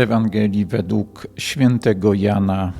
Ewangelii według świętego Jana.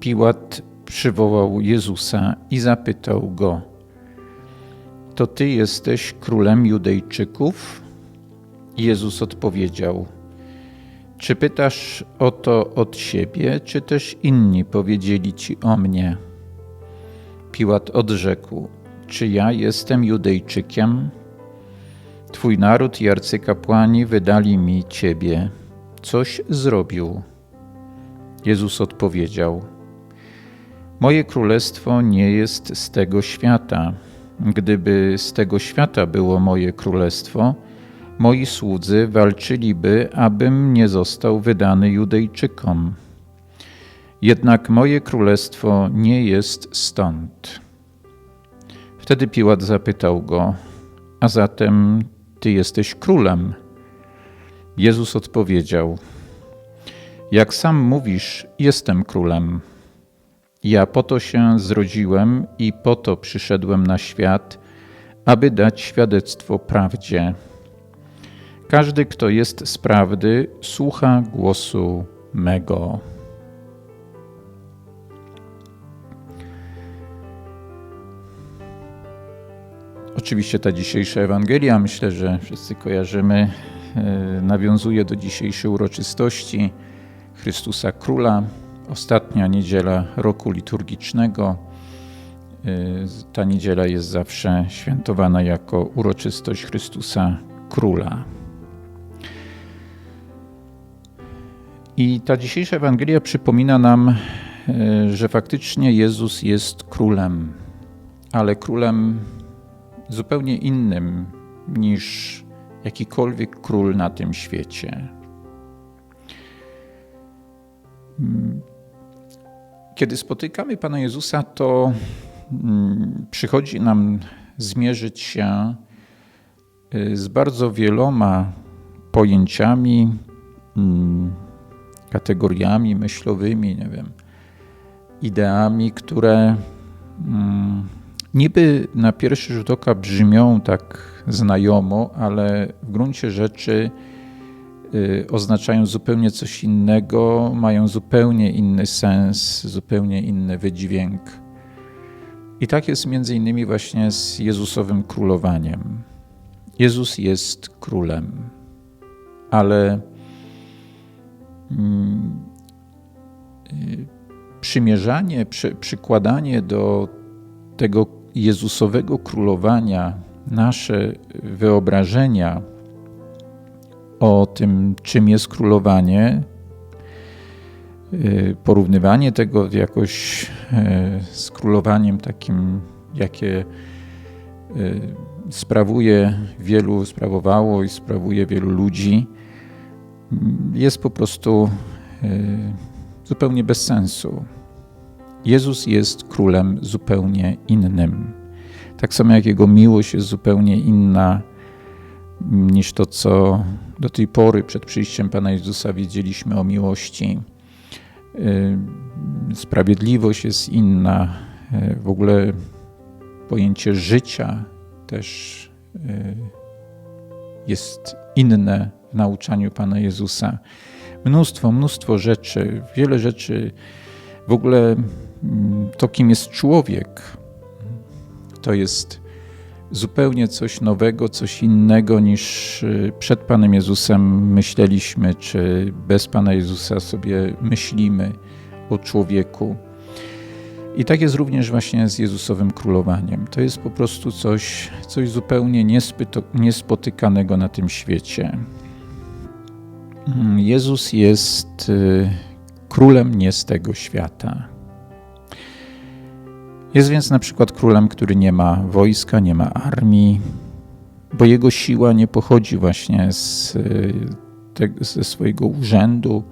Piłat przywołał Jezusa i zapytał go: To ty jesteś królem Judejczyków? Jezus odpowiedział: Czy pytasz o to od siebie, czy też inni powiedzieli ci o mnie? Piłat odrzekł: Czy ja jestem Judejczykiem? Twój naród i arcykapłani wydali mi ciebie. Coś zrobił. Jezus odpowiedział: Moje królestwo nie jest z tego świata. Gdyby z tego świata było moje królestwo, moi słudzy walczyliby, abym nie został wydany Judejczykom. Jednak moje królestwo nie jest stąd. Wtedy Piłat zapytał go: A zatem ty jesteś królem. Jezus odpowiedział: Jak sam mówisz, jestem królem. Ja po to się zrodziłem i po to przyszedłem na świat, aby dać świadectwo prawdzie. Każdy, kto jest z prawdy, słucha głosu mego. Oczywiście ta dzisiejsza Ewangelia, myślę, że wszyscy kojarzymy, nawiązuje do dzisiejszej uroczystości Chrystusa Króla. Ostatnia niedziela roku liturgicznego. E, ta niedziela jest zawsze świętowana jako uroczystość Chrystusa Króla. I ta dzisiejsza Ewangelia przypomina nam, e, że faktycznie Jezus jest królem, ale królem zupełnie innym niż jakikolwiek król na tym świecie. Kiedy spotykamy Pana Jezusa, to mm, przychodzi nam zmierzyć się y, z bardzo wieloma pojęciami, mm, kategoriami myślowymi, nie wiem, ideami, które niby na pierwszy rzut oka brzmią tak znajomo, ale w gruncie rzeczy y, oznaczają zupełnie coś innego, mają zupełnie inny sens, zupełnie inny wydźwięk. I tak jest między innymi właśnie z Jezusowym królowaniem. Jezus jest królem, ale mm, y, przymierzanie, przy, przykładanie do tego Jezusowego królowania, nasze wyobrażenia o tym, czym jest królowanie, y, porównywanie tego jakoś y, z królowaniem takim, jakie y, sprawuje wielu, sprawowało i sprawuje wielu ludzi, jest po prostu zupełnie bez sensu. Jezus jest królem zupełnie innym. Tak samo jak Jego miłość jest zupełnie inna niż to, co do tej pory przed przyjściem Pana Jezusa wiedzieliśmy o miłości. Y, sprawiedliwość jest inna, y, w ogóle pojęcie życia też y, jest inne w nauczaniu Pana Jezusa. Mnóstwo, mnóstwo rzeczy, wiele rzeczy w ogóle to, kim jest człowiek, to jest zupełnie coś nowego, coś innego niż y, przed Panem Jezusem myśleliśmy, czy bez Pana Jezusa sobie myślimy o człowieku. I tak jest również właśnie z Jezusowym królowaniem. To jest po prostu coś, coś zupełnie niespotykanego na tym świecie. Jezus jest y, królem nie z tego świata. Jest więc na przykład królem, który nie ma wojska, nie ma armii, bo jego siła nie pochodzi właśnie z, te, ze swojego urzędu,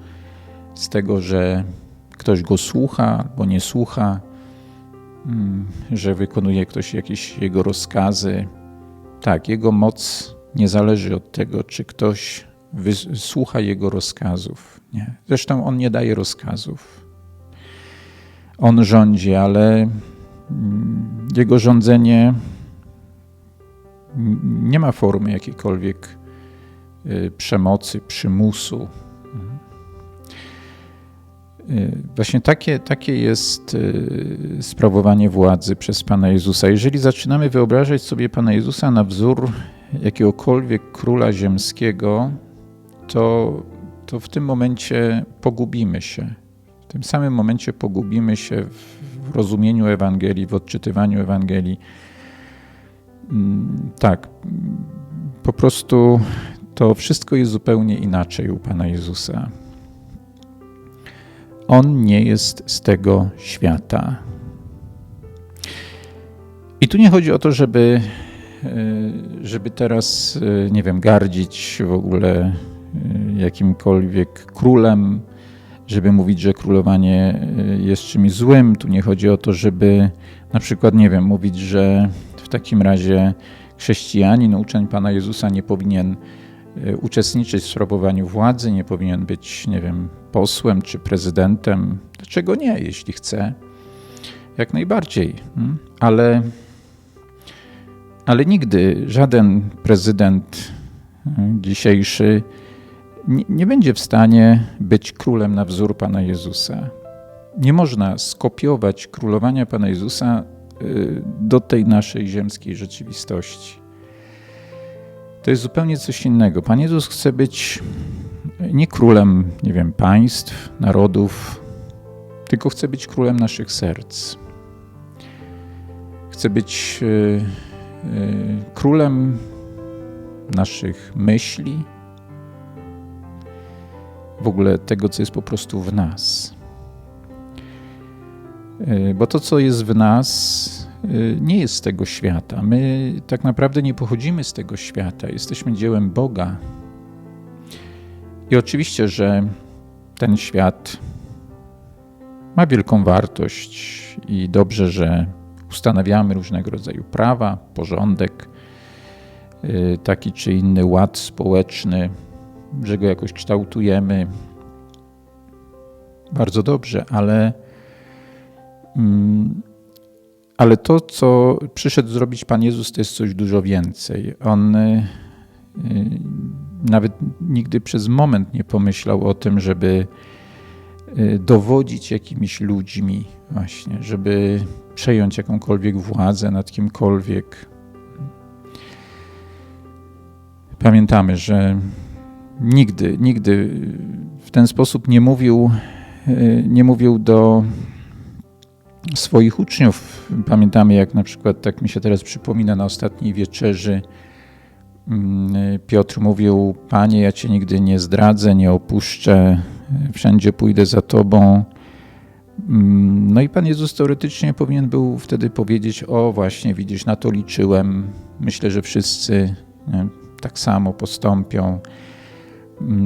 z tego, że ktoś go słucha albo nie słucha, mm, że wykonuje ktoś jakieś jego rozkazy. Tak, jego moc nie zależy od tego, czy ktoś słucha jego rozkazów. Nie. Zresztą on nie daje rozkazów. On rządzi, ale jego rządzenie nie ma formy jakiejkolwiek y, przemocy, przymusu. Właśnie takie, takie jest sprawowanie władzy przez Pana Jezusa. Jeżeli zaczynamy wyobrażać sobie Pana Jezusa na wzór jakiegokolwiek króla ziemskiego, to, to w tym momencie pogubimy się. W tym samym momencie pogubimy się w rozumieniu Ewangelii, w odczytywaniu Ewangelii. Mm, tak, po prostu to wszystko jest zupełnie inaczej u Pana Jezusa. On nie jest z tego świata. I tu nie chodzi o to, żeby, e, żeby teraz, e, nie wiem, gardzić w ogóle e, jakimkolwiek królem, żeby mówić, że królowanie jest czymś złym. Tu nie chodzi o to, żeby na przykład, nie wiem, mówić, że w takim razie chrześcijanin, uczeń Pana Jezusa nie powinien e, uczestniczyć w sprawowaniu władzy, nie powinien być, nie wiem, posłem czy prezydentem. Dlaczego nie, jeśli chce? Jak najbardziej. Hmm? Ale, ale nigdy żaden prezydent hmm, dzisiejszy nie, nie będzie w stanie być królem na wzór Pana Jezusa. Nie można skopiować królowania Pana Jezusa Y, do tej naszej ziemskiej rzeczywistości. To jest zupełnie coś innego. Pan Jezus chce być nie królem, nie wiem, państw, narodów, tylko chce być królem naszych serc. Chce być y, y, królem naszych myśli, w ogóle tego, co jest po prostu w nas. E, bo to, co jest w nas, e, nie jest z tego świata. My tak naprawdę nie pochodzimy z tego świata. Jesteśmy dziełem Boga. I oczywiście, że ten świat ma wielką wartość i dobrze, że ustanawiamy różnego rodzaju prawa, porządek, e, taki czy inny ład społeczny, że go jakoś kształtujemy. Bardzo dobrze, ale Mm, ale to, co przyszedł zrobić Pan Jezus, to jest coś dużo więcej. On y, nawet nigdy przez moment nie pomyślał o tym, żeby y, dowodzić jakimiś ludźmi, właśnie, żeby przejąć jakąkolwiek władzę nad kimkolwiek. Pamiętamy, że nigdy, nigdy w ten sposób nie mówił, nie mówił do swoich uczniów. Pamiętamy, jak na przykład, tak mi się teraz przypomina, na ostatniej wieczerzy mm, Piotr mówił: Panie, ja cię nigdy nie zdradzę, nie opuszczę, wszędzie pójdę za tobą. Mm, no i Pan Jezus teoretycznie powinien był wtedy powiedzieć: O, właśnie, widzisz, na to liczyłem. Myślę, że wszyscy tak samo postąpią,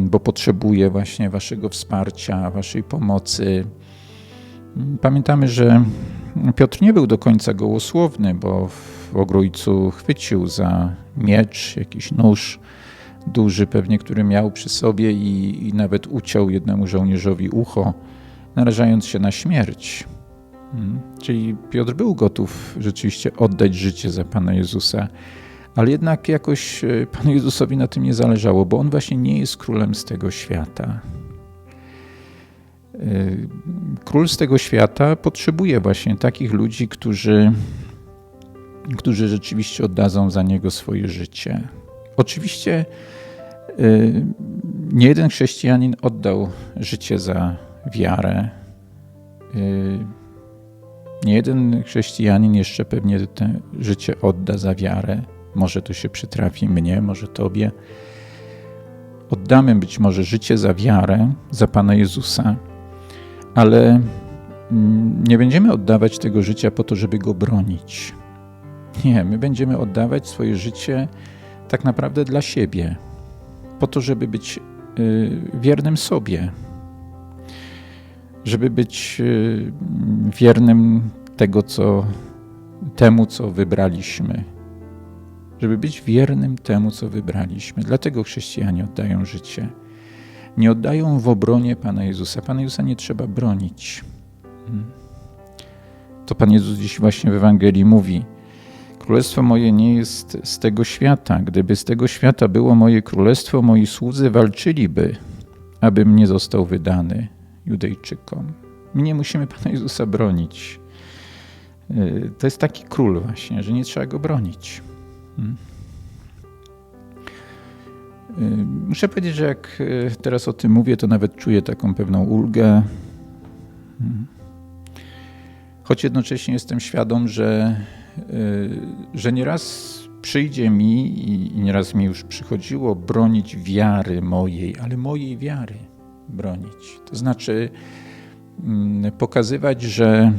bo potrzebuję właśnie Waszego wsparcia, Waszej pomocy. Pamiętamy, że Piotr nie był do końca gołosłowny, bo w ogrójcu chwycił za miecz, jakiś nóż duży pewnie, który miał przy sobie i, i nawet uciął jednemu żołnierzowi ucho, narażając się na śmierć. Hmm. Czyli Piotr był gotów rzeczywiście oddać życie za Pana Jezusa, ale jednak jakoś e, Panu Jezusowi na tym nie zależało, bo on właśnie nie jest królem z tego świata. Y, król z tego świata potrzebuje właśnie takich ludzi, którzy, którzy rzeczywiście oddadzą za niego swoje życie. Oczywiście y, nie jeden chrześcijanin oddał życie za wiarę. Nie jeden chrześcijanin jeszcze pewnie życie odda za wiarę. Może to się przytrafi mnie, może tobie. Oddamy być może życie za wiarę, za Pana Jezusa ale mm, nie będziemy oddawać tego życia po to, żeby go bronić. Nie, my będziemy oddawać swoje życie tak naprawdę dla siebie, po to, żeby być y, wiernym sobie, żeby być y, wiernym tego, co, temu, co wybraliśmy, żeby być wiernym temu, co wybraliśmy. Dlatego chrześcijanie oddają życie nie oddają w obronie Pana Jezusa. Pana Jezusa nie trzeba bronić. Hmm. To Pan Jezus dziś właśnie w Ewangelii mówi: Królestwo moje nie jest z tego świata. Gdyby z tego świata było moje królestwo, moi słudzy walczyliby, abym nie został wydany. Judejczykom. My nie musimy Pana Jezusa bronić. Y, to jest taki król właśnie, że nie trzeba go bronić. Y, muszę powiedzieć, że jak y, teraz o tym mówię, to nawet czuję taką pewną ulgę. Hmm. Choć jednocześnie jestem świadom, że, że nieraz przyjdzie mi i nieraz mi już przychodziło bronić wiary mojej, ale mojej wiary bronić. To znaczy mm, pokazywać, że,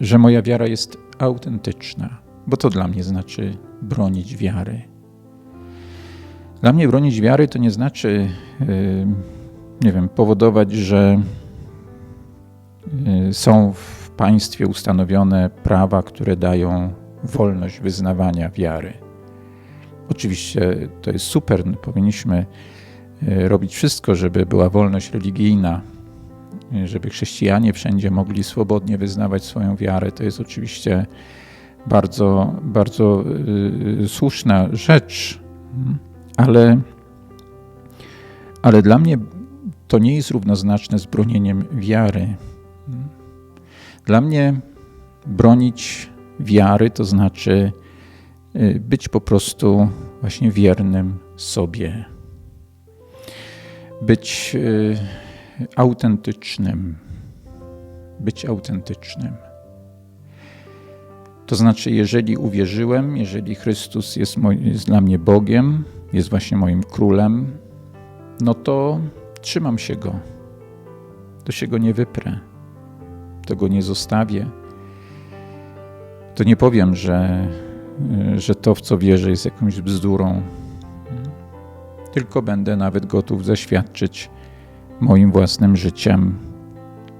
że moja wiara jest autentyczna, bo to dla mnie znaczy bronić wiary. Dla mnie bronić wiary to nie znaczy, y, nie wiem, powodować, że y, są w państwie ustanowione prawa, które dają wolność wyznawania wiary. Oczywiście to jest super, powinniśmy e, robić wszystko, żeby była wolność religijna, e, żeby chrześcijanie wszędzie mogli swobodnie wyznawać swoją wiarę. To jest oczywiście bardzo, bardzo yy, słuszna rzecz, ale, ale dla mnie to nie jest równoznaczne z bronieniem wiary. Dla mnie bronić wiary to znaczy Y, być po prostu właśnie wiernym sobie. Być y, autentycznym. Być autentycznym. To znaczy, jeżeli uwierzyłem, jeżeli Chrystus jest, moj, jest dla mnie Bogiem, jest właśnie moim królem, no to trzymam się go. To się go nie wyprę. To go nie zostawię. To nie powiem, że że to, w co wierzę, jest jakąś bzdurą. Tylko będę nawet gotów zaświadczyć moim własnym życiem,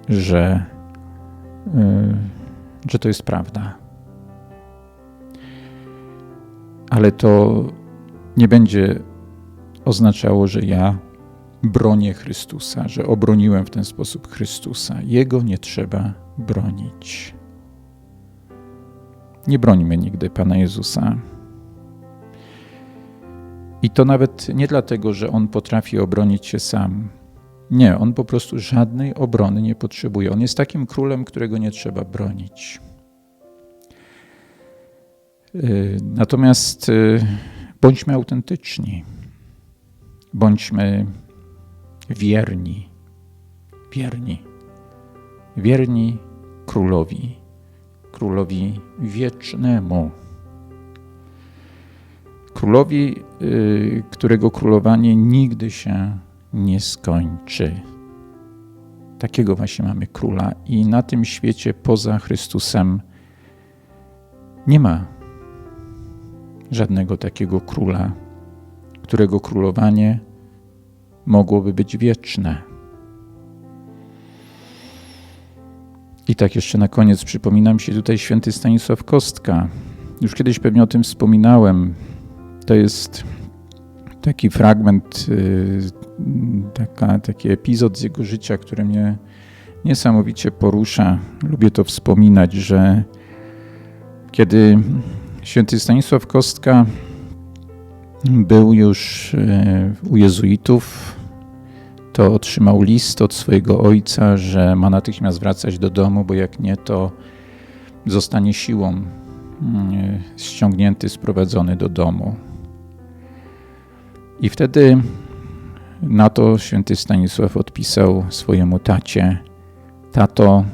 że, y, że to jest prawda. Ale to nie będzie oznaczało, że ja bronię Chrystusa, że obroniłem w ten sposób Chrystusa. Jego nie trzeba bronić. Nie brońmy nigdy Pana Jezusa. I to nawet nie dlatego, że On potrafi obronić się sam. Nie, On po prostu żadnej obrony nie potrzebuje. On jest takim królem, którego nie trzeba bronić. Y, natomiast y, bądźmy autentyczni, bądźmy wierni, wierni, wierni królowi królowi wiecznemu. Królowi, y, którego królowanie nigdy się nie skończy. Takiego właśnie mamy króla, i na tym świecie poza Chrystusem nie ma żadnego takiego króla, którego królowanie mogłoby być wieczne. I tak jeszcze na koniec przypominam się tutaj święty Stanisław Kostka. Już kiedyś pewnie o tym wspominałem. To jest taki fragment, y, taka, taki epizod z jego życia, który mnie niesamowicie porusza. Lubię to wspominać, że kiedy święty Stanisław Kostka był już y, u jezuitów to otrzymał list od swojego ojca, że ma natychmiast wracać do domu, bo jak nie, to zostanie siłą mm, ściągnięty, sprowadzony do domu. I wtedy na to święty Stanisław odpisał swojemu tacie: Tato,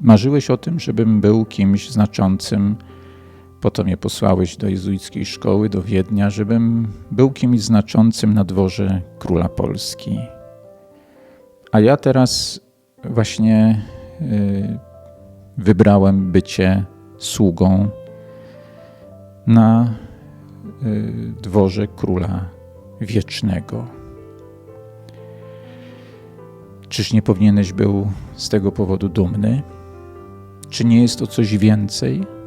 marzyłeś o tym, żebym był kimś znaczącym. Potem mnie posłałeś do jezuickiej szkoły, do Wiednia, żebym był kimś znaczącym na dworze króla Polski. A ja teraz właśnie y, wybrałem bycie sługą na y, dworze króla wiecznego. Czyż nie powinieneś był z tego powodu dumny? Czy nie jest to coś więcej?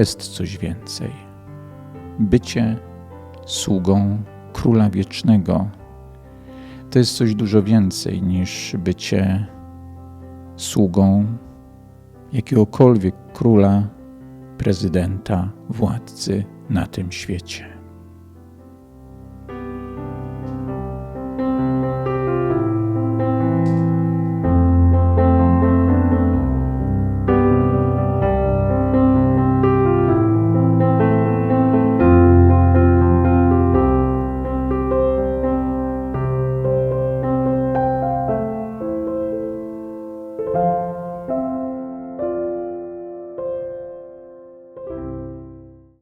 Jest coś więcej. Bycie sługą króla wiecznego to jest coś dużo więcej niż bycie sługą jakiegokolwiek króla, prezydenta, władcy na tym świecie.